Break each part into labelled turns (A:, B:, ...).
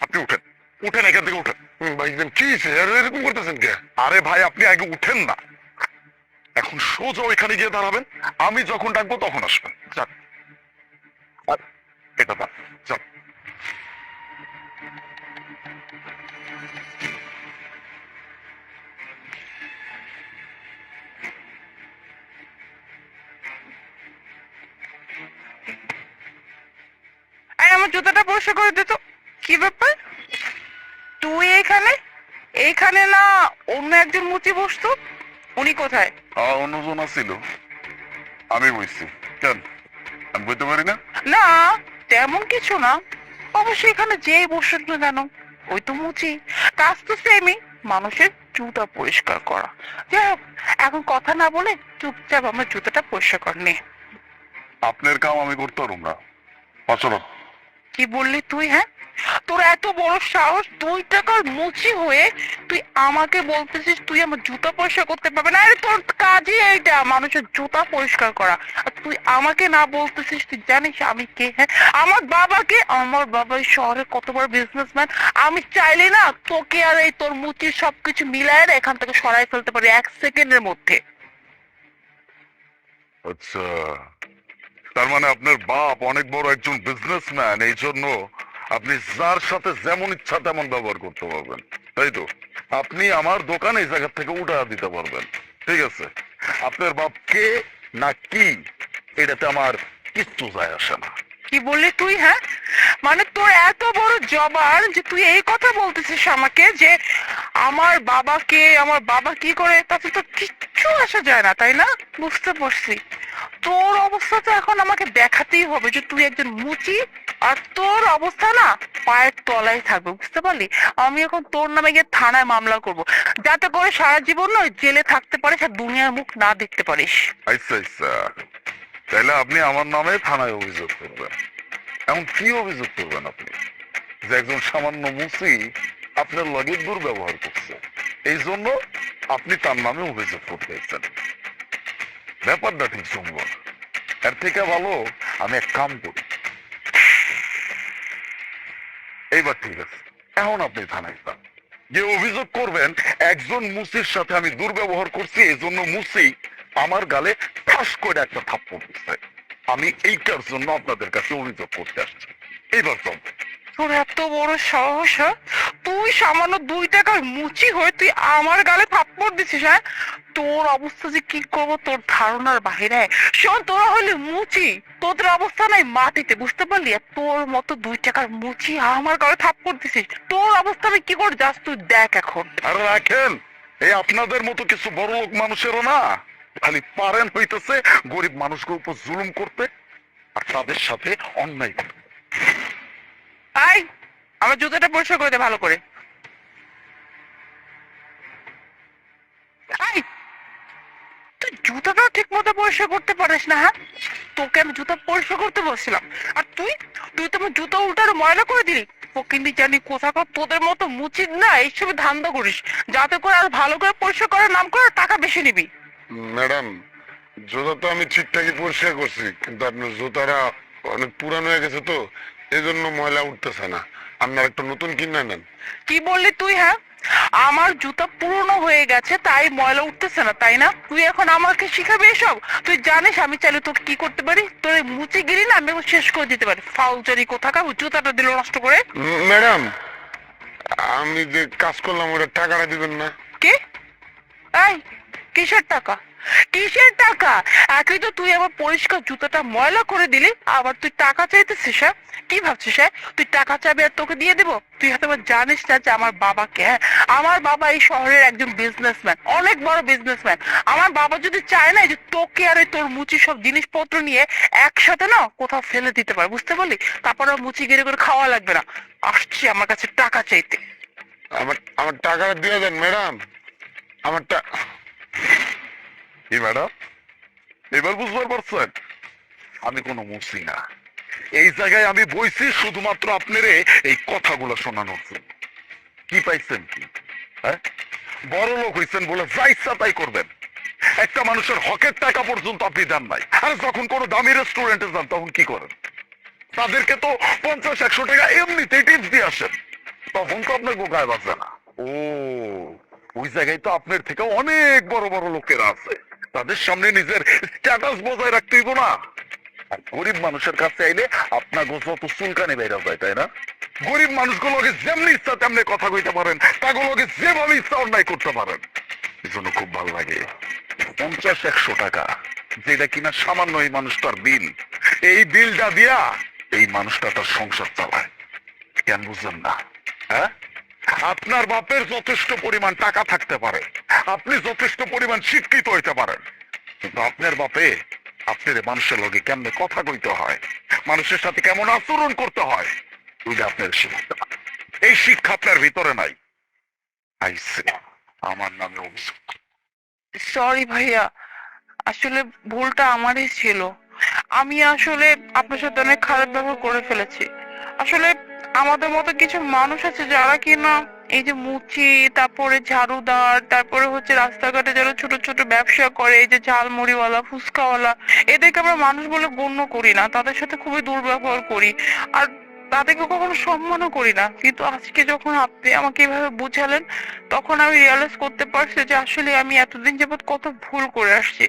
A: আপনি উঠেন। উঠেন এখান থেকে উঠেন।
B: ভাইজান কি এরকম করতেছেন কে?
A: আরে ভাই আপনি আগে উঠেন না। এখন সোজা ওইখানে গিয়ে দাঁড়াবেন। আমি যখন ডাকবো তখন আসবেন। যান। আর এটা যান।
C: আমার জুতাটা পরিষ্কার করে দিত। কি ব্যাপার? তুই এইখানে এইখানে না অন্য একজন মুচি বসতো? উনি কোথায়?
A: আর অন্যজন ছিল আমি বইছি। কেন? আমি বইতে পারি না?
C: না তেমন কিছু না। অবশ্যই এখানে যেই বসুক না কেন ওই তো মুচি। কাজ তো সেমই মানুষের জুতা পরিষ্কার করা। যাই হোক এখন কথা না বলে চুপচাপ আমার জুতাটা পরিষ্কার কর নে।
A: আপনার কাম আমি করতে পারুম না। আসলো
C: কি বললি তুই হ্যাঁ? তোর এত বড় সাহস, দুই টাকার মুচি হয়ে তুই আমাকে বলতেছিস তুই আমার জুতা পরিষ্কার করতে পারবে না? আরে তোর কাজই এইটা, মানুষের জুতা পরিষ্কার করা। আর তুই আমাকে না বলতেছিস, তুই জানিস আমি কে হ্যাঁ? আমার বাবাকে আমার বাবা এই শহরে কত বড় বিজনেসম্যান আমি চাইলে না তোকে আর এই তোর মুচির সবকিছু মিলায় এখান থেকে সরাই ফেলতে পারি এক সেকেন্ডের মধ্যে।
A: আচ্ছা। তার মানে আপনার বাপ অনেক বড় একজন বিজনেসম্যান এই জন্য আপনি যার সাথে যেমন ইচ্ছা তেমন ব্যবহার করতে পারবেন। তাই তো? আপনি আমার দোকানে এই জায়গা থেকে উঠা দিতে পারবেন। ঠিক আছে? আপনার বাপ কে না কি, এটাতে আমার কিচ্ছু যায় আসে না।
C: কি বললি তুই হ্যাঁ? মানে তোর এত বড় জবান যে তুই এই কথা বলতেছিস আমাকে যে আমার বাবাকে, আমার বাবা কি করে, তাতে তো কিচ্ছু আসা যায় না, তাই না? বুঝতে পারছি। তোর অবস্থা তো এখন আমাকে দেখাতেই হবে যে তুই একজন মুচি আর তোর অবস্থা না পায়ের তলায় থাকবে, বুঝতে পারলি? আমি এখন তোর নামে গিয়ে থানায় মামলা করব। যাতে করে সারা জীবন জেলে থাকতে পারিস আর দুনিয়ার মুখ না দেখতে পারিস।
A: আচ্ছা আচ্ছা। তাহলে আপনি আমার নামে থানায় অভিযোগ করবেন। এমন কি অভিযোগ করবেন আপনি? যে একজন সামান্য মুসি আপনার লগে দুর্ব্যবহার করছে। এই জন্য আপনি তার নামে অভিযোগ করতেছেন ব্যাপারটা ঠিক শুনব এর থেকে ভালো আমি এক কাম করি। এইবার ঠিক আছে। এখন আপনি থানায় যান। যে অভিযোগ করবেন, একজন মুসির সাথে আমি দুর্ব্যবহার করছি, এই জন্য মুসি আমার গালে ঠাস করে একটা থাপ্পড় দিচ্ছে। আমি এইটার জন্য আপনাদের কাছে অভিযোগ করতে আসছি। এইবার চল।
C: তোর এত বড় সাহস হ্যাঁ? তুই সামান্য দুই টাকার মুচি হয়ে তুই আমার গালে থাপ্পড় দিছিস হ্যাঁ? তোর অবস্থা যে কি করব তোর ধারণার বাহিরে। শোন তোরা হলে মুচি। তোদের অবস্থা নাই মাটিতে বুঝতে পারলি? তোর মতো দুই টাকার মুচি আমার গালে থাপ্পড় দিছিস। তোর অবস্থা আমি কি করে যাস তুই দেখ এখন।
A: আর রাখেন এই আপনাদের মতো কিছু বড় লোক মানুষেরও না খালি পারেন হইতেছে, গরিব মানুষগুলোর উপর জুলুম করতে আর তাদের সাথে অন্যায় করতে।
C: আমার জুতোটা পরিষ্কার করে দে ভালো করে। জুতাটাও ঠিক মতো পরিষ্কার করতে পারিস না হ্যাঁ? তোকে আমি জুতা পরিষ্কার করতে বলছিলাম। আর তুই তুই তো আমার জুতো উল্টার ময়লা করে দিলি। কিন্তু জানি কোথাকার তোদের মতো মুচিত না এইসব ধান্দা করিস। যাতে করে আর ভালো করে পরিষ্কার করার নাম করে টাকা বেশি নিবি।
B: ম্যাডাম জুতা তো আমি ঠিকঠাকই পরিষ্কার করছি কিন্তু আপনার জুতারা অনেক পুরানো হয়ে গেছে তো এই জন্য ময়লা উঠতেছে না। আপনার একটা নতুন কিনে নেন।
C: কি বললি তুই হ্যাঁ? আমার জুতা পুরনো হয়ে গেছে তাই ময়লা উঠতেছে না তাই না? তুই এখন আমাকে শিখাবি এসব? তুই জানিস আমি চাইলে তোকে কি করতে পারি? তোর মুচি গিরি না আমি এখন শেষ করে দিতে পারি। ফাউল জানি কোথাকার জুতাটা দিল নষ্ট করে।
B: ম্যাডাম আমি যে কাজ করলাম ওটা টাকাটা দিবেন না।
C: কে? এই কিসের টাকা? কিসের টাকা? একই তো তুই আমার পরিষ্কার জুতাটা ময়লা করে দিলি, আবার তুই টাকা চাইতেছিস হ্যাঁ? কি ভাবছিস হ্যাঁ? তুই টাকা চাবি আর তোকে দিয়ে দেবো? তুই হয়তো জানিস না যে আমার বাবাকে হ্যাঁ? আমার বাবা এই শহরের একজন বিজনেসম্যান অনেক বড় বিজনেসম্যান আমার বাবা যদি চায় না যে তোকে আর তোর মুচি সব জিনিসপত্র নিয়ে একসাথে না কোথাও ফেলে দিতে পারে, বুঝতে পারলি? তারপর মুচি গেড়ে করে খাওয়া লাগবে না। আসছি আমার কাছে টাকা চাইতে।
B: আমার আমার টাকাটা দিয়ে দেন, ম্যাডাম। আমার টা-
A: কি ম্যাডাম? এবার বুঝতে পারছেন? আমি কোনো মুসি না। এই জায়গায় আমি বইছি শুধুমাত্র আপনারে এই কথাগুলো শোনানোর জন্য। কি পাইছেন কি? হ্যাঁ? বড় লোক হইছেন বলে যা ইচ্ছা তাই করবেন। একটা মানুষের হকের টাকা পর্যন্ত আপনি দেন নাই। আর যখন কোনো দামি রেস্টুরেন্টে যান, তখন কি করেন? তাদেরকে তো পঞ্চাশ, একশো টাকা এমনিতেই টিপস দিয়ে আসেন। তখন তো আপনার গোগায় বাঁচে না। ও, ওই জায়গায় তো আপনার থেকে অনেক বড় বড় লোকেরা আছে। তাদের সামনে নিজের স্ট্যাটাস বজায় রাখতে হইব না। আর গরিব মানুষের কাছে আইলে আপনার যত চুলকানি বেড়ে যায়, তাই না? গরিব মানুষগুলোকে যেমনি ইচ্ছা তেমনি কথা কইতে পারেন তাগুলোকে যেভাবে ইচ্ছা অন্যায় করতে পারেন। এই জন্য খুব ভালো লাগে। পঞ্চাশ, একশো টাকা, যেটা কিনা সামান্য এই মানুষটার বিল। এই বিলটা দিয়া এই মানুষটা তার সংসার চালায়। কেন বুঝলেন না? হ্যাঁ? আপনার বাপের যথেষ্ট পরিমাণ টাকা থাকতে পারে। আপনি যথেষ্ট পরিমাণ শিক্ষিত হইতে পারেন। কিন্তু আপনার বাপে, আপনার মানুষের লগে কেমনে কথা কইতে হয়? মানুষের সাথে কেমন আচরণ করতে হয়? আপনার হবে। এই শিক্ষা আপনার ভিতরে নাই। আমার নামে অভিযোগ।
C: সরি ভাইয়া, আসলে ভুলটা আমারই ছিল। আমি আসলে আপনার সাথে অনেক খারাপ ব্যবহার করে ফেলেছি। আসলে আমাদের মতো কিছু মানুষ আছে যারা কিনা এই যে মুচি, তারপরে ঝাড়ুদার, তারপরে হচ্ছে রাস্তাঘাটে যারা ছোট ছোট ব্যবসা করে, এই যে ঝালমুড়িওয়ালা, ফুচকাওয়ালা, এদেরকে আমরা মানুষ বলে গণ্য করি না, তাদের সাথে খুবই দুর্ব্যবহার করি আর তাদেরকে কখনো সম্মানও করি না। কিন্তু আজকে যখন আপনি আমাকে এভাবে বুঝালেন, তখন আমি রিয়েলাইজ করতে পারছি যে আসলে আমি এতদিন যাবত কত ভুল করে আসছি।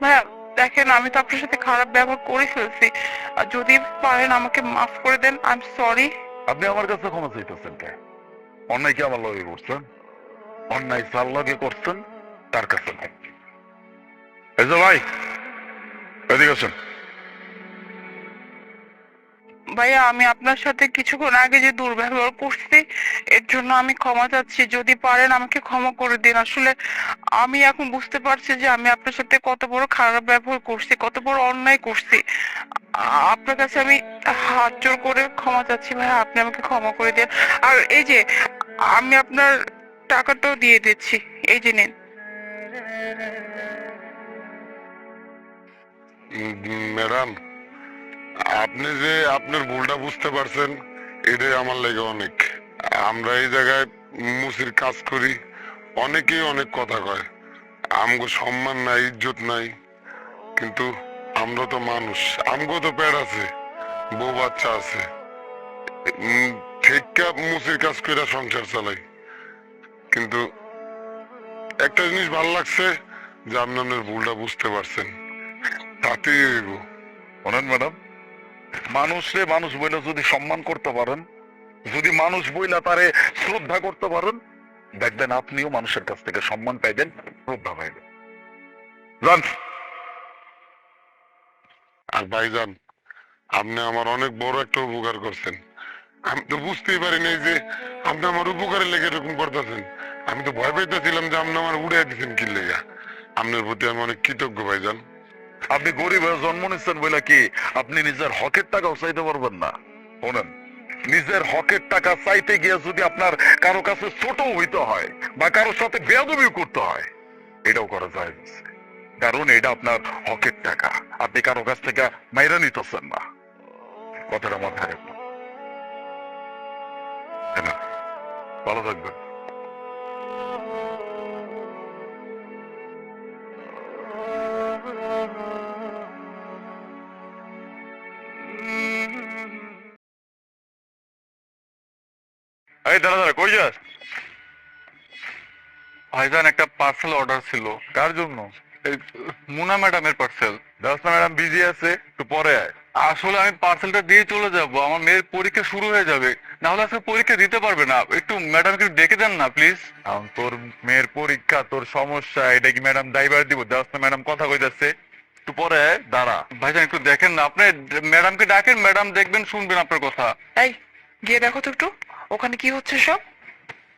C: ভাইয়া, দেখেন, আমি তো আপনার সাথে খারাপ ব্যবহার করে ফেলছি। আর যদি পারেন আমাকে মাফ করে দেন আই এম সরি
A: আপনি আমার কাছে ক্ষমা চাইতেছেন কে? অন্যায় কি আমার লগে করছেন? অন্যায় যার লগে করছেন, তার কাছে নাই। এই যে ভাই, এদিকে আসুন।
C: ভাইয়া, আমি আপনার সাথে কিছুক্ষণ আগে যে দুর্ব্যবহার করছি, এর জন্য আমি ক্ষমা চাচ্ছি। যদি পারেন আমাকে ক্ষমা করে দিন। আসলে আমি এখন বুঝতে পারছি যে আমি আপনার সাথে কত বড় খারাপ ব্যবহার করছি, কত বড় অন্যায় করছি। আপনার কাছে আমি হাত জোর করে ক্ষমা চাচ্ছি ভাইয়া। আপনি আমাকে ক্ষমা করে দিন। আর এই যে, আমি আপনার টাকাটাও দিয়ে দিচ্ছি। এই যে নিন।
B: ম্যাডাম আপনি যে আপনার ভুলটা বুঝতে পারছেন, এটাই আমার লেগে অনেক। আমরা এই জায়গায় মুসির কাজ করি, অনেকেই অনেক কথা কয়। আমগো সম্মান নাই, ইজ্জত নাই, কিন্তু আমরা তো মানুষ। আমগো তো পেট আছে, বউ বাচ্চা আছে। ঠিককা মুসির কাজ করে সংসার চালাই। কিন্তু একটা জিনিস ভালো লাগছে, যে আপনি আপনার ভুলটা বুঝতে পারছেন। তাতেই হইব
A: শোনেন ম্যাডাম। মানুষরে মানুষ বইলে যদি সম্মান করতে পারেন, যদি মানুষ বইলা তারে শ্রদ্ধা করতে পারেন, দেখবেন আপনিও মানুষের কাছ থেকে সম্মান পাইবেন, শ্রদ্ধা পাইবেন। যান।
B: আর ভাইজান, আপনি আমার অনেক বড় একটা উপকার করছেন। আমি তো বুঝতেই পারি নাই যে আপনি আমার উপকারে লেগে এরকম করতেছেন। আমি তো ভয় পাইতেছিলাম যে আপনি আমার উড়ে দিচ্ছেন কি লেগা আপনার প্রতি আমি অনেক কৃতজ্ঞ ভাইজান।
A: আপনি গরিব হয়ে জন্ম নিচ্ছেন বলে কি? আপনি নিজের হকের টাকাও চাইতে পারবেন না। শোনেন, নিজের হকের টাকা চাইতে গিয়ে যদি আপনার কারও কাছে ছোট হইতে হয় বা কারোর সাথে বেয়াদবিও করতে হয়, এটাও করা যায় কারণ এটা আপনার হকের টাকা। আপনি কারও কাছ থেকে মাইরা নিতেছেন না। কথাটা মাথায় রাখুন ভালো থাকবেন। এই দাঁড়া দাঁড়া কই যাস?
D: ভাইজান একটা পার্সেল অর্ডার ছিল।
A: কার জন্য?
D: মুনা ম্যাডামের পার্সেল
A: ব্যবস্থা ম্যাডাম বিজি আছে একটু পরে আয়।
D: আসলে আমি পার্সেলটা দিয়ে চলে যাব আমার মেয়ের পরীক্ষা শুরু হয়ে যাবে। না হলে আজকে পরীক্ষা দিতে পারবে না। একটু ম্যাডামকে ডেকে দেন না প্লিজ
A: তোর মেয়ের পরীক্ষা তোর সমস্যা এটা কি ম্যাডাম দায়বার দিব? ব্যবস্থা ম্যাডাম কথা কইতাছে। একটু পরে আয়, দাঁড়া।
D: ভাইজান একটু দেখেন না। আপনি ম্যাডামকে ডাকেন ম্যাডাম দেখবেন শুনবেন আপনার কথা।
C: এই গিয়ে দেখো তো একটু। ওখানে কি হচ্ছে সব?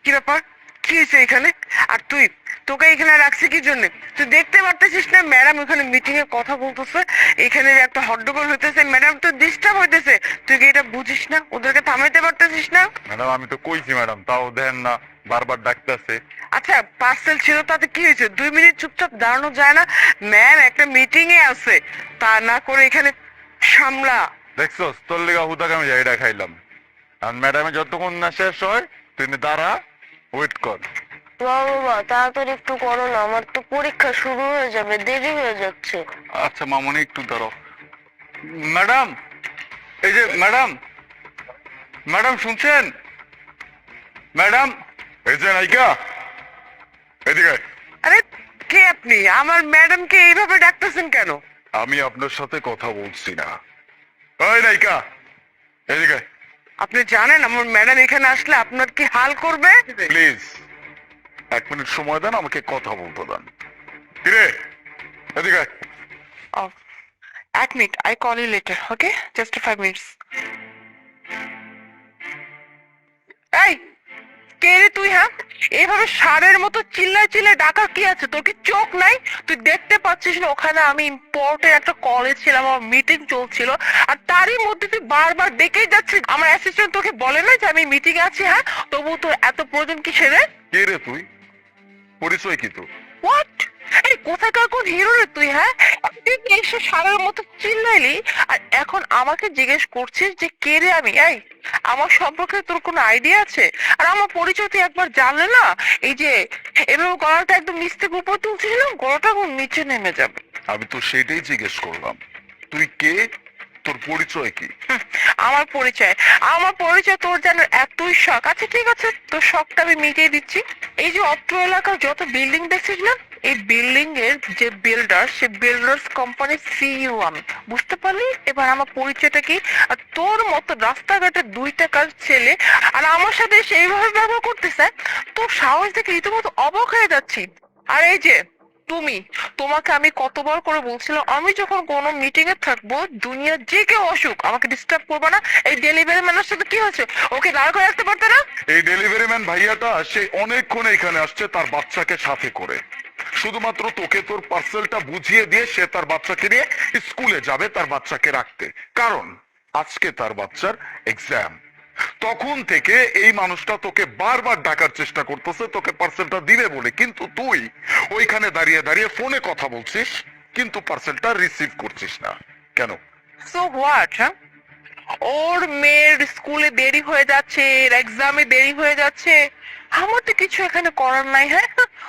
C: কি ব্যাপার? কি হয়েছে এখানে? আর তুই তোকে এখানে রাখছে কি জন্য? তুই দেখতে পারতেছিস না? ম্যাডাম ওখানে মিটিং এ কথা বলতেছে। এখানে একটা হট্টগোল হইতেছে। ম্যাডাম তো ডিস্টার্ব হইতেছে। তুই কি এটা বুঝিস না? ওদেরকে থামাইতে পারতেছিস না?
A: ম্যাডাম আমি তো কইছি ম্যাডাম। তাও দেন না। বারবার ডাকতেছে।
C: আচ্ছা পার্সেল ছিল তাতে কি হয়েছে? দুই মিনিট চুপচাপ দাঁড়ানো যায় না। ম্যাম একটা মিটিং এ আছে। তা না করে এখানে সামলা।
A: দেখছস? তোর লেগা হুদাকে আমি জায়গাটা খাইলাম। আর ম্যাডামে যতক্ষণ না শেষ হয় তুই দাঁড়া ওয়েট কর।
E: বাবা তাড়াতাড়ি একটু করো না আমার তো পরীক্ষা শুরু হয়ে যাবে দেরি হয়ে যাচ্ছে।
D: আচ্ছা মামনি একটু দাঁড়াও। ম্যাডাম এই যে ম্যাডাম ম্যাডাম শুনছেন? ম্যাডাম
B: এই যে নায়িকা এদিকে
C: আরে কে আপনি? আমার ম্যাডামকে এইভাবে ডাকতেছেন কেন?
A: আমি আপনার সাথে কথা বলছি না।
B: ওই নায়িকা এদিকে।
C: আপনি জানেন আমার ম্যাডাম এখানে আসলে আপনার কি হাল করবে?
A: প্লিজ এক মিনিট সময় দেন আমাকে কথা বলতে দেন।
B: কিরে? এদিকে আয়।
C: Oh, এক minute I call you later okay just five minutes এই! কে রে তুই হ্যাঁ? এভাবে সারের মতো চিল্লায় চিল্লায় ডাকার কি আছে? তোর কি চোখ নাই? তুই দেখতে পাচ্ছিস না ওখানে আমি ইম্পর্টেন্ট একটা কলেজ ছিলাম আমার মিটিং চলছিল আর তারই মধ্যে তুই বারবার ডেকেই যাচ্ছিস। আমার অ্যাসিস্ট্যান্ট তোকে বলে না যে আমি মিটিং আছি হ্যাঁ? তবু তোর এত প্রয়োজন কিসের ছেড়ে
A: কে রে তুই? পরিচয় কি তোর?
C: হোয়াট এই কোথাকার কোন হিরো রে তুই হ্যাঁ? তুই এসে সারার মতো চিল্লাইলি? আর এখন আমাকে জিজ্ঞেস করছিস যে কে রে আমি? এই আমার সম্পর্কে তোর কোনো আইডিয়া আছে? আর আমার পরিচয় তুই একবার জানলে না এই যে এভাবে গলাটা একদম নিচ থেকে উপর তুলছিলাম গলাটা এখন নিচে নেমে যাবে।
A: আমি তো সেটাই জিজ্ঞেস করলাম। তুই কে? তোর পরিচয় কি?
C: আমার পরিচয়। আমার পরিচয় তোর জানার এতই শখ। আচ্ছা ঠিক আছে তোর শখটা আমি মিটিয়ে দিচ্ছি। এই যে অত্র এলাকার যত বিল্ডিং দেখছিস না এই বিল্ডিং এর যে বিল্ডার সে বিল্ডার্স কোম্পানির সিইও আমি। বুঝতে পারলি? এবার আমার পরিচয়টা কি? আর তোর মতো রাস্তাঘাটে দুই টাকার ছেলে, আর আমার সাথে সেইভাবে ব্যবহার করতেছে, তোর সাহস দেখে রীতিমতো অবাক হয়ে যাচ্ছি। আর এই যে, তুমি, তোমাকে আমি কতবার করে বলছিলাম, আমি যখন কোনো মিটিং এ থাকব দুনিয়ার যে কেউ অসুখ আমাকে ডিস্টার্ব করবে না। এই ডেলিভারি ম্যানের সাথে কি হয়েছে? ওকে দাঁড় করে রাখতে পারতে না?
A: এই ডেলিভারি ম্যান ভাইয়াটা, সে অনেকক্ষণ এখানে আসছে তার বাচ্চাকে সাথে করে। শুধুমাত্র তোকে তোর পার্সেলটা বুঝিয়ে দিয়ে সে তার বাচ্চাকে নিয়ে স্কুলে যাবে তার বাচ্চাকে রাখতে। কারণ আজকে তার বাচ্চার এক্সাম তখন থেকে এই মানুষটা তোকে বারবার ডাকার চেষ্টা করতেছে, তোকে পার্সেলটা দিবে বলে। কিন্তু তুই ওইখানে দাঁড়িয়ে দাঁড়িয়ে ফোনে কথা বলছিস, কিন্তু পার্সেলটা রিসিভ করছিস না। কেন?
C: সো হোয়াট হ্যাঁ? ওর মেয়ের স্কুলে দেরি হয়ে যাচ্ছে, এর এক্সামে দেরি হয়ে যাচ্ছে। আমার তো কিছু এখানে করার নাই হ্যাঁ?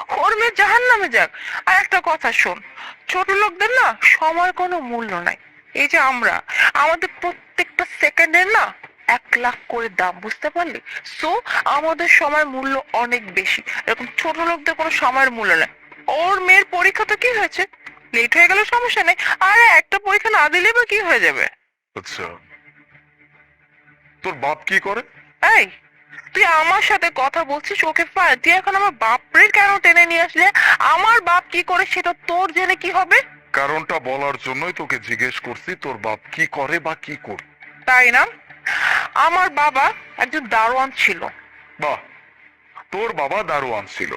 C: ওর মেয়ে জাহান নামে যাক। আর একটা কথা শোন, ছোট লোকদের না সময় কোনো মূল্য নাই। এই যে আমরা, আমাদের প্রত্যেকটা সেকেন্ডের না এক লাখ করে দাম, বুঝতে পারলি? সো আমাদের সময় মূল্য অনেক বেশি। এরকম ছোট লোকদের কোনো সময়ের মূল্য নেই। ওর মেয়ের পরীক্ষা তো কি হয়েছে? লেট হয়ে গেল সমস্যা নেই। আরে, একটা পরীক্ষা না দিলে বা কি হয়ে যাবে?
A: আচ্ছা। তোর বাপ কি করে?
C: এই তুই আমার সাথে কথা বলছিস ওকে ফাইন তুই এখন আমার বাপরে কেন টেনে নিয়ে আসলে? আমার বাপ কি করে সেটা তোর জেনে কি হবে?
A: কারণটা বলার জন্যই তোকে জিজ্ঞেস করছি তোর বাপ কি করে বা কি করে?
C: তাই না? আমার বাবা একজন দারোয়ান ছিল।
A: বাহ তোর বাবা দারোয়ান ছিল।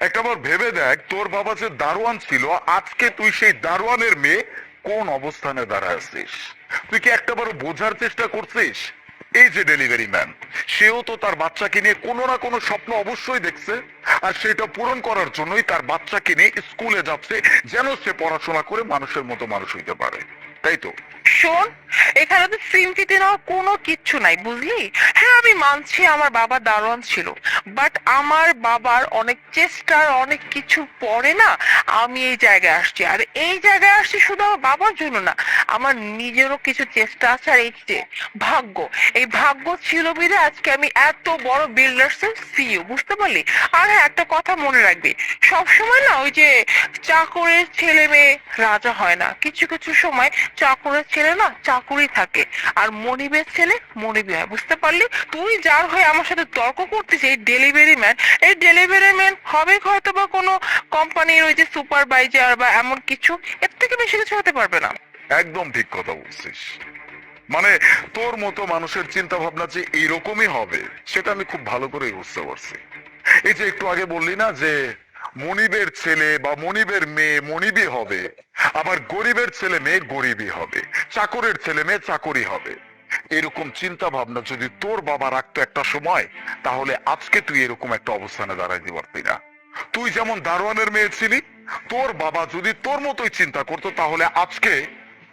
A: একটাবার ভেবে দেখ তোর বাবা যে দারোয়ান ছিল আজকে তুই সেই দারোয়ানের মেয়ে কোন অবস্থানে দাঁড়ায় আছিস? তুই কি একটাবার বোঝার চেষ্টা করছিস? এই যে ডেলিভারি ম্যান সেও তো তার বাচ্চাকে নিয়ে কোনো না কোনো স্বপ্ন অবশ্যই দেখছে, আর সেটা পূরণ করার জন্যই তার বাচ্চাকে নিয়ে স্কুলে যাচ্ছে, যেন সে পড়াশোনা করে মানুষের মতো মানুষ হইতে পারে। তাই তো?
C: শোন, এখানে তো সিম্পিতে নেওয়ার কোনো কিচ্ছু নাই, বুঝলি? হ্যাঁ আমি মানছি আমার বাবা দারোয়ান ছিল বাট আমার বাবার অনেক চেষ্টার অনেক কিছু পরে না, আমি এই জায়গায় আসছি, আর এই জায়গায় আসছি শুধু আমার বাবার জন্য না আমার নিজেরও কিছু চেষ্টা আছে আর এই ভাগ্য এই ভাগ্য ছিল বিধে আজকে আমি এত বড় বিল্ডার্স এর সিইও বুঝতে পারলি? আর হ্যাঁ একটা কথা মনে রাখবি, সবসময় না ওই যে চাকরের ছেলে মেয়ে রাজা হয় না, কিছু কিছু সময় চাকরের ছেলে না চাকুরি থাকে, আর মনিবের ছেলে মনিবি হয়, বুঝতে পারলি? তুই যার হয়ে আমার সাথে তর্ক করতেছিস, এই ডেলিভারি ম্যান এই ডেলিভারি ম্যান হবে হয়তো বা কোনো কোম্পানির ওই যে সুপারভাইজার বা এমন কিছু, এর থেকে বেশি কিছু হতে পারবে না।
A: একদম ঠিক কথা বলছিস। মানে তোর মতো মানুষের চিন্তা ভাবনা যে এইরকমই হবে, সেটা আমি খুব ভালো করে বুঝতে পারছি। এই যে একটু আগে বললি না যে মনিবের ছেলে বা মনিবের মেয়ে মনিবই হবে, আবার গরিবের ছেলে মেয়ে গরিবই হবে, চাকরের ছেলে মেয়ে চাকরি হবে। এরকম চিন্তা ভাবনা যদি তোর বাবা রাখতো একটা সময়, তাহলে আজকে তুই এরকম একটা অবস্থানে দাঁড়াইতে পারতি না। তুই যেমন দারোয়ানের মেয়ে ছিলি, তোর বাবা যদি তোর মতোই চিন্তা করতো, তাহলে আজকে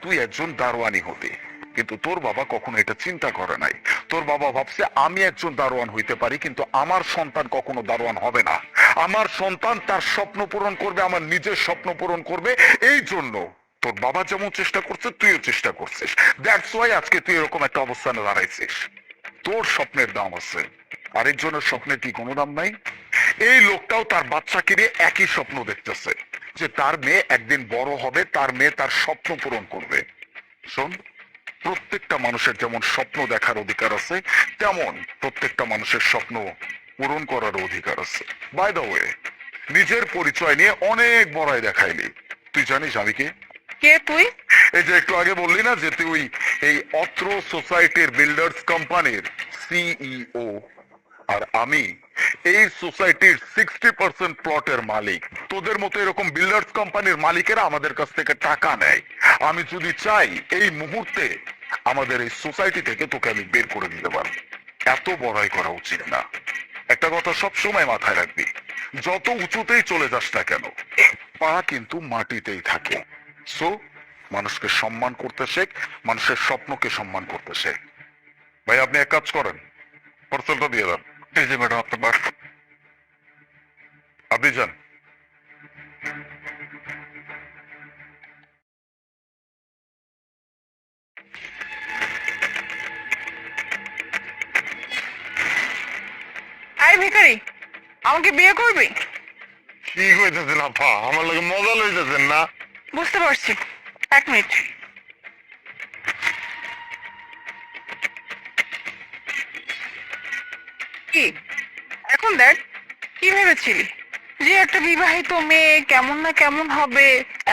A: তুই একজন দারোয়ানি হতি। কিন্তু তোর বাবা কখনো এটা চিন্তা করে নাই। তোর বাবা ভাবছে, আমি একজন দারোয়ান হইতে পারি, কিন্তু আমার সন্তান কখনো দারোয়ান হবে না। আমার সন্তান তার স্বপ্ন পূরণ করবে, আমার নিজের স্বপ্ন পূরণ করবে। এই জন্য তোর বাবা যেমন চেষ্টা করছে, তুইও চেষ্টা করছিস। দ্যাটস আজকে তুই এরকম একটা অবস্থানে দাঁড়াইছিস। তোর স্বপ্নের দাম আছে। আরেকজনের স্বপ্নের কি কোনো দাম নাই? এই লোকটাও তার বাচ্চাকে নিয়ে একই স্বপ্ন দেখতেছে। যে তার মেয়ে একদিন বড় হবে তার মেয়ে তার স্বপ্ন পূরণ করবে। শোন প্রত্যেকটা মানুষের যেমন স্বপ্ন দেখার অধিকার আছে তেমন প্রত্যেকটা মানুষের স্বপ্ন পূরণ করার অধিকার আছে। বাই দ্য ওয়ে নিজের পরিচয় নিয়ে অনেক বড়াই দেখাইলি। তুই জানিস আমি কে?
C: কে তুই?
A: এই যে একটু আগে বললি না যে তুই এই অত্র সোসাইটির বিল্ডার্স কোম্পানির সিইও আর আমি এই সোসাইটির সিক্সটি পার্সেন্ট প্লটের মালিক। তোদের মতো এরকম বিল্ডার্স কোম্পানির মালিকেরা আমাদের কাছ থেকে টাকা নেয়। আমি যদি চাই এই মুহূর্তে আমাদের এই সোসাইটি থেকে তোকে আমি বের করে দিতে পারব। এত বড়াই করা উচিত না। একটা কথা সব সময় মাথায় রাখবি, যত উঁচুতেই চলে যাস না কেন, পা কিন্তু মাটিতেই থাকে। সো মানুষকে সম্মান করতে শেখ, মানুষের স্বপ্নকে সম্মান করতে শেখ। ভাই, আপনি এক কাজ করেন পার্সেলটা দিয়ে দেন।
D: যে ম্যাডাম আপনার বাস-
A: আপনি যান।
C: আই ভিখারি আমাকে বিয়ে করবি?
B: কি কইতেছেন আপা? আমার লাগে মজা লইতেছেন না?
C: বুঝতে পারছি। এক মিনিট। কি? এখন দেখ কি ভেবেছিলি? যে একটা বিবাহিত মেয়ে কেমন না কেমন হবে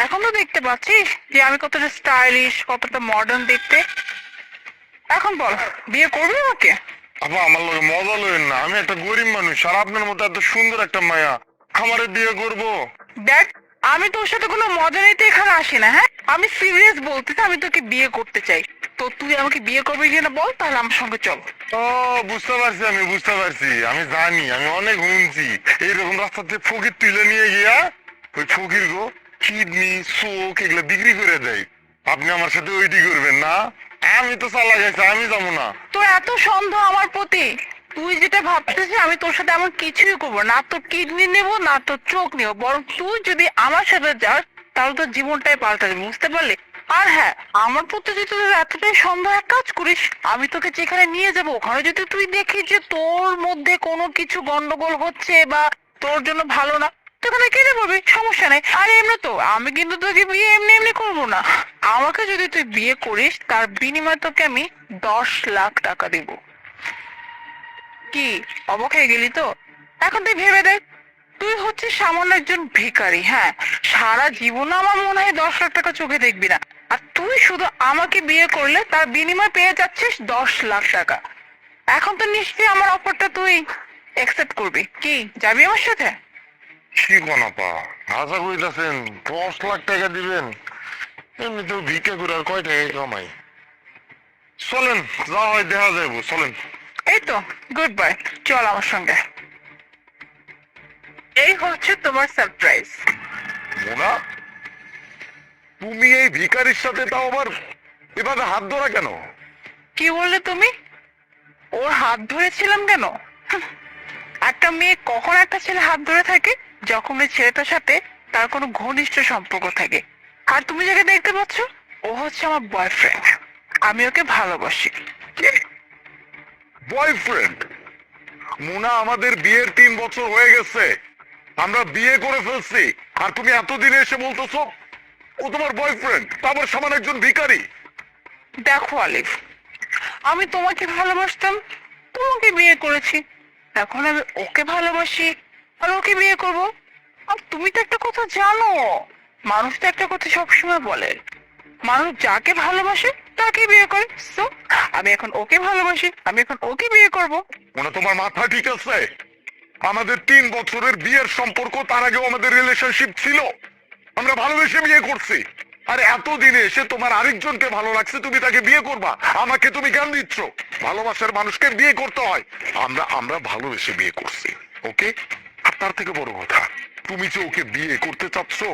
C: এখন তো দেখতে পাচ্ছিস যে আমি কতটা স্টাইলিশ কতটা মডার্ন দেখতে? এখন বল বিয়ে করবি আমাকে
B: আপা আমার লাগে মজা লইন না। আমি একটা গরিব মানুষ আর আপনার মতো এত সুন্দর একটা মায়া। আমারে বিয়ে করব।
C: দেখ আমি তোর সাথে কোনো মজা নিতে এখানে আসি না হ্যাঁ? আমি সিরিয়াস বলতেছি আমি তোকে বিয়ে করতে চাই। তো তুই আমাকে বিয়ে করবি কিনা বল তাহলে আমার সঙ্গে চল।
B: ও বুঝতে পারছি আমি বুঝতে পারছি। আমি জানি আমি অনেক শুনছি। এইরকম রাস্তাতে ফকির তুলে নিয়ে গিয়া ওই ফকির গো কিডনি চোখ এগুলো বিক্রি করে দেয়। আপনি আমার সাথে ওইটি করবেন না। আমি তো চালা গেছি আমি যাব না।
C: তো এত সন্দেহ আমার প্রতি? তুই যেটা ভাবতেছিস, আমি তোর সাথে এমন কিছুই করব না। তোর কিডনি নেব, না তোর চোখ নেব। বরং তুই যদি আমার সাথে যাস, তাহলে তোর জীবনটাই পাল্টাবে বুঝতে পারলি? আর হ্যাঁ আমার প্রতি যদি তোর এতটাই সন্দেহ এক কাজ করিস, আমি তোকে যেখানে নিয়ে যাব, ওখানে যদি তুই দেখিস যে তোর মধ্যে কোনো কিছু গন্ডগোল হচ্ছে বা তোর জন্য ভালো না সেখানে কেটে পড়বি সমস্যা নেই। আর এমনি তো, আমি কিন্তু তোকে বিয়ে এমনি এমনি করব না। আমাকে যদি তুই বিয়ে করিস, তার বিনিময়ে তোকে আমি দশ লাখ টাকা দিব। কি? অবাক হয়ে গেলি তো? এখন তুই ভেবে দেখ, তুই হচ্ছে সামান্য একজন ভিখারি হ্যাঁ? সারা জীবন আমার মনে হয় দশ লাখ টাকা চোখে দেখবি না। আর তুই শুধু আমাকে বিয়ে করলে তার বিনিময়ে পেয়ে যাচ্ছিস দশ লাখ টাকা। এখন তো নিশ্চয়ই আমার অফারটা তুই অ্যাকসেপ্ট করবি। কি, যাবি আমার সাথে?
B: কি আপা আশা করিতেছেন দশ লাখ টাকা দিবেন? এমনি তো ভিক্ষা করে আর কয় টাকা কামাই? চলেন, যা হয় দেখা যাইব, চলেন।
C: এই তো গুড বাই চল আমার সঙ্গে। এই হচ্ছে তোমার সারপ্রাইজ
A: মোনা তুমি এই ভিকারির সাথে তাও আবার এভাবে হাত ধরা কেন?
C: কি বললে তুমি? ওর হাত ধরেছিলাম কেন? একটা মেয়ে কখন একটা ছেলে হাত ধরে থাকে? যখন ওই ছেলেটার সাথে তার কোনো ঘনিষ্ঠ সম্পর্ক থাকে। আর তুমি যাকে দেখতে পাচ্ছ ও হচ্ছে আমার বয়ফ্রেন্ড আমি ওকে ভালোবাসি।
A: বয়ফ্রেন্ড মোনা আমাদের বিয়ের তিন বছর হয়ে গেছে। আমরা বিয়ে করে ফেলছি। আর তুমি এতদিনে এসে বলতেছো, ও তোমার বয়ফ্রেন্ড তারপর সমান একজন ভিখারি?
C: দেখো আলিফ, আমি তোমাকে ভালোবাসতাম, তোমাকে বিয়ে করেছি। এখন আমি ওকে ভালোবাসি আর ওকে বিয়ে করব। আর তুমি তো একটা কথা জানো। মানুষ তো একটা কথা সবসময় বলে। মানুষ যাকে ভালোবাসে তাকে বিয়ে করে। So, আমি এখন ওকে ভালোবাসি আমি এখন ওকে বিয়ে করব।
A: মোনা তোমার মাথা ঠিক আছে? আমাদের তিন বছরের বিয়ের সম্পর্ক তার আগেও আমাদের রিলেশনশিপ ছিল। আমরা ভালোবেসে বিয়ে করছি। আর এতদিনে এসে তোমার আরেকজনকে ভালো লাগছে তুমি তাকে বিয়ে করবা। আমাকে তুমি জ্ঞান দিচ্ছ। ভালোবাসার মানুষকে বিয়ে করতে হয়। আমরা আমরা ভালোবেসে বিয়ে করছি। ওকে আর তার থেকে বড় কথা তুমি যে ওকে বিয়ে করতে চাচ্ছ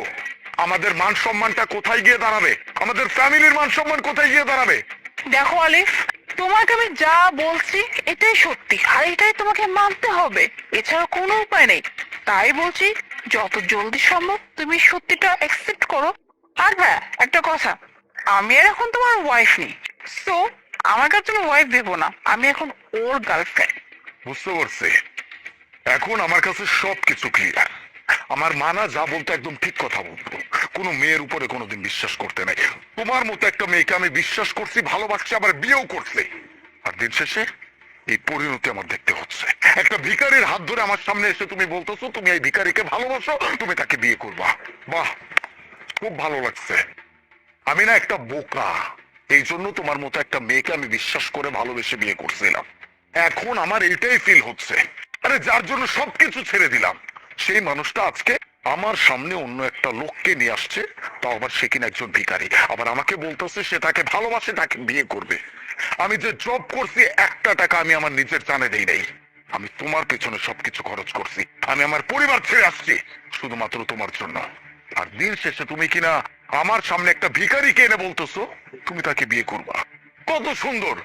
A: আমাদের মান সম্মানটা কোথায় গিয়ে দাঁড়াবে? আমাদের ফ্যামিলির মান সম্মান কোথায় গিয়ে দাঁড়াবে?
C: দেখো আলিফ তোমাকে আমি যা বলছি এটাই সত্যি আর এটাই তোমাকে মানতে হবে। এছাড়া কোনো উপায় নেই। তাই বলছি যত জলদি সম্ভব তুমি সত্যিটা অ্যাকসেপ্ট করো। আর হ্যাঁ একটা কথা আমি আর এখন তোমার ওয়াইফ নেই। সো আমার কাছে তুমি ওয়াইফ ভেবো না। আমি এখন ওর গার্লফ্রেন্ড
A: বুঝতে পারছি। এখন আমার কাছে সবকিছু ক্লিয়ার আমার মানা যা বলতো একদম ঠিক কথা বলতো কোনো মেয়ের উপরে কোনোদিন বিশ্বাস করতে নাই। তোমার মতো একটা মেয়েকে আমি বিশ্বাস করছি, ভালোবাসছি, আবার বিয়েও করছি। আর দিন শেষে এই পরিণতি আমার দেখতে হচ্ছে। একটা ভিখারির হাত ধরে আমার সামনে এসে তুমি বলতেছো, তুমি এই ভিখারিকে ভালোবাসো, তুমি তাকে বিয়ে করবা। বাহ, খুব ভালো লাগছে। আমি না একটা বোকা। এই জন্য তোমার মতো একটা মেয়েকে আমি বিশ্বাস করে ভালোবেসে বিয়ে করছিলাম। এখন আমার এটাই ফিল হচ্ছে। আরে যার জন্য সবকিছু ছেড়ে দিলাম। সেই মানুষটা আজকে আমার সামনে অন্য একটা লোককে নিয়ে আসছে তাও আবার সে কিনা একজন ভিখারি। আবার আমাকে বলতেছে সে তাকে ভালোবাসে, তাকে বিয়ে করবে। আমি যে জব করছি, একটা টাকা আমি আমার নিজের জানে দেই নাই। আমি তোমার পেছনে সবকিছু খরচ করছি। আমি আমার পরিবার ছেড়ে আসছি, শুধুমাত্র তোমার জন্য। আর দিন শেষে তুমি কিনা আমার সামনে একটা ভিখারিকে এনে বলতেছো, তুমি তাকে বিয়ে করবা। কত সুন্দর!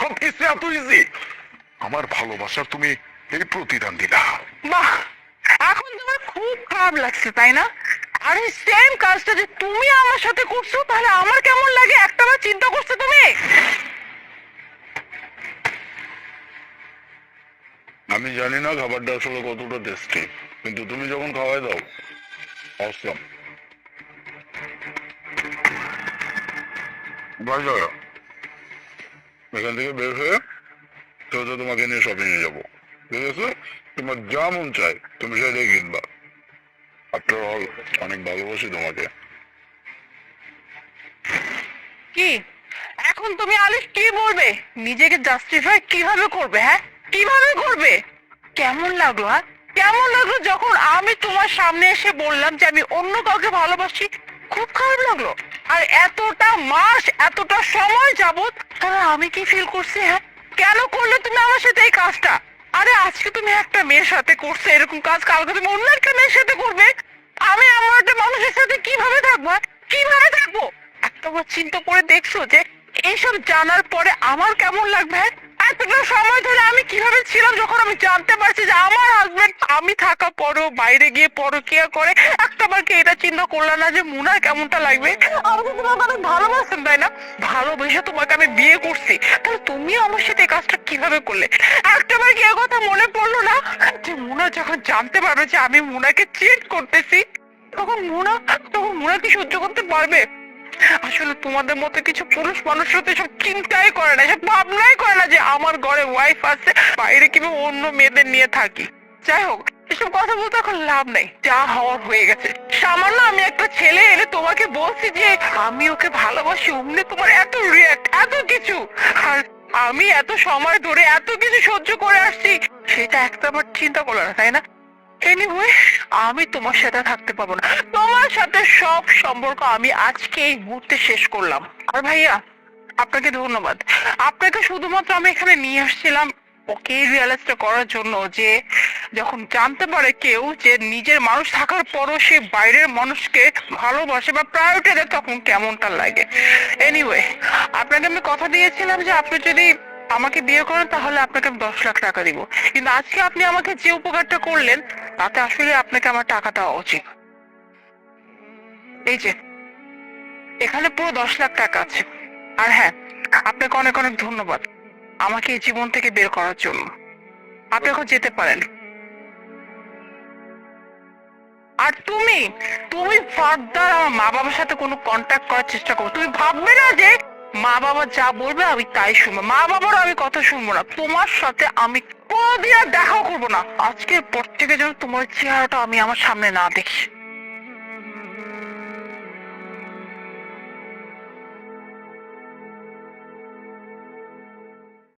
A: সবকিছু এত ইজি আমার ভালোবাসার তুমি এই প্রতিদান দিলা।
C: বাহ! এখন তোমার খুব খারাপ লাগছে, তাই না? আরে সেম কাজটা যে তুমি আমার সাথে করছ, তাহলে আমার কেমন লাগে? একটাবার চিন্তা করছ তুমি?
A: আমি জানি না খাবারটা আসলে কতটা টেস্টি কিন্তু তুমি যখন খাওয়াই দাও অসম এখান থেকে বের হয়ে সোজা তোমাকে নিয়ে শপিং এ যাব, ঠিক আছে? তোমার যা মন চায়, তুমি সেটাই কিনবা। আফটার অল অনেক ভালোবাসি তোমাকে।
C: কি? এখন তুমি আলিফ কি বলবে? নিজেকে জাস্টিফাই কীভাবে করবে হ্যাঁ? কীভাবে করবে? কেমন লাগল হ্যাঁ? কেমন লাগল যখন আমি তোমার সামনে এসে বললাম যে আমি অন্য কাউকে ভালোবাসি? খুব খারাপ লাগল। আর এতটা মাস, এতটা সময় যাবত তাহলে আমি কি ফিল করছি হ্যাঁ? কেন করলে তুমি আমার সাথে এই কাজটা? আরে আজকে তুমি একটা মেয়ের সাথে করছ, এরকম কাজ কালকে তুমি অন্য একটা মেয়ের সাথে করবে আমি আমার একটা মানুষের সাথে কীভাবে থাকব হ্যাঁ? কীভাবে থাকব একটা চিন্তা করে দেখছ যে এইসব জানার পরে আমার কেমন লাগবে হ্যাঁ? এতটা সময় ধরে আমি কীভাবে ছিলাম যখন আমি জানতে পারছি যে আমার হাজবেন্ড আমি থাকা পরেও বাইরে গিয়ে পরকিয়া করে একটাবার কি এটা চিন্তা করলাম না যে মুনার কেমনটা লাগবে? আমাকে তোমাকে অনেক ভালোবাসেন, তাই না? ভালোবেসে তোমাকে আমি বিয়ে করছি। তাহলে তুমিও আমার সাথে এই কাজটা কীভাবে করলে? একটাবার কি কথা মনে পড়ল না যে মুনা যখন জানতে পারবে যে আমি মুনাকে চিট করতেছি, তখন মুনা তখন মুনা কি সহ্য করতে পারবে? আসলে তোমাদের মতো কিছু পুরুষ মানুষরা তো এসব চিন্তাই করে না এসব ভাবনাই করে না যে আমার ঘরে ওয়াইফ আছে, বাইরে কীভাবে অন্য মেয়েদের নিয়ে থাকি। যাই হোক, এসব কথা বলতে এখন লাভ নেই, যা হওয়ার হয়ে গেছে। সামান্য আমি একটা ছেলে এনে তোমাকে বলছি যে, আমি ওকে ভালোবাসি, অমনি তোমার এত রিয়াক্ট এত কিছু। আর আমি এত সময় ধরে এত কিছু সহ্য করে আসছি, সেটা একটা আমার চিন্তা করল না, তাই না? এনিওয়ে আমি তোমার সাথে থাকতে পারব না। তোমার সাথে সব সম্পর্ক আমি আজকে এই মুহূর্তে শেষ করলাম। আর ভাইয়া আপনাকে ধন্যবাদ। আপনাকে শুধুমাত্র আমি এখানে নিয়ে আসছিলাম ওকে রিয়ালাইজটা করার জন্য যে যখন জানতে পারে কেউ যে নিজের মানুষ থাকার পরও সে বাইরের মানুষকে ভালোবাসে বা প্রায়োরিটি দেয়, তখন কেমনটা লাগে? এনিওয়ে আপনাকে আমি কথা দিয়েছিলাম যে আপনি যদি আমাকে বিয়ে করেন, তাহলে আপনাকে আমি দশ লাখ টাকা দিব। কিন্তু আজকে আপনি আমাকে যে উপকারটা করলেন, তাতে আসলে আপনাকে আমার টাকা দেওয়া উচিত এই যে, এখানে পুরো দশ লাখ টাকা আছে। আর হ্যাঁ আপনাকে অনেক অনেক ধন্যবাদ আমাকে এই জীবন থেকে বের করার জন্য। আপনি এখন যেতে পারেন। আর তুমি তুমি ফার্দার আমার মা বাবার সাথে কোনো কন্ট্যাক্ট করার চেষ্টা করো। তুমি ভাববে না যে মা বাবা যা বলবে আমি তাই শুনব। মা বাবারও আমি কথা শুনব না। তোমার সাথে আমি কোনোদিন আর দেখাও করব না। আজকের পর থেকে যেন তোমার চেহারাটা আমি আমার সামনে না দেখি।